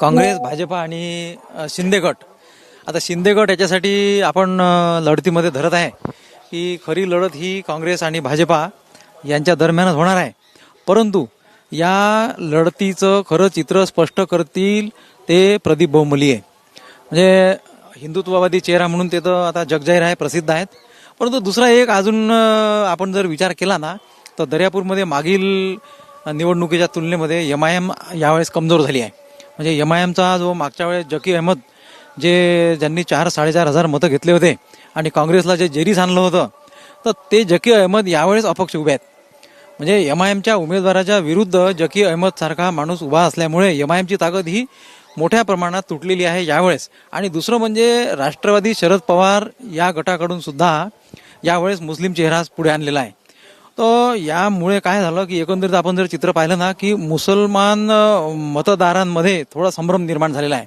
काँग्रेस भाजपा आणि शिंदेगट शिंदे गट. आता शिंदे गट याच्यासाठी आपण लढतीमध्ये धरत आहे की खरी लढत ही काँग्रेस आणि भाजपा यांच्या दरम्यानच होणार आहे. परंतु या लढतीचं खरं चित्र स्पष्ट करतील ते प्रदीप बहुमलिये म्हणजे हिंदुत्ववादी चेहरा म्हणून ते तर आता जगजाहीर आहे प्रसिद्ध आहेत. परंतु दुसरा एक अजून आपण जर विचार केला ना तर दर्यापूरमध्ये मागील निवडणुकीच्या तुलनेमध्ये एम आय एम यावेळेस कमजोर झाली आहे. म्हणजे एम आय एमचा जो मागच्या वेळेस जकी अहमद जे ज्यांनी चार साडेचार हजार मतं घेतले होते आणि काँग्रेसला जे जेरीस आणलं होतं तर ते जकी अहमद यावेळेस अपक्ष उभे आहेत. म्हणजे एम आय एमच्या उमेदवाराच्या विरुद्ध जकी अहमद सारखा माणूस उभा असल्यामुळे एम आय एमची ताकद ही मोठ्या प्रमाणात तुटलेली आहे यावेळेस. आणि दुसरं म्हणजे राष्ट्रवादी शरद पवार या गटाकडून सुद्धा यावेळेस मुस्लिम चेहराच पुढे आणलेला आहे. तर यामुळे काय झालं की एकंदरीत आपण जर चित्र पाहिलं ना की मुसलमान मतदारांमध्ये थोडा संभ्रम निर्माण झालेला आहे.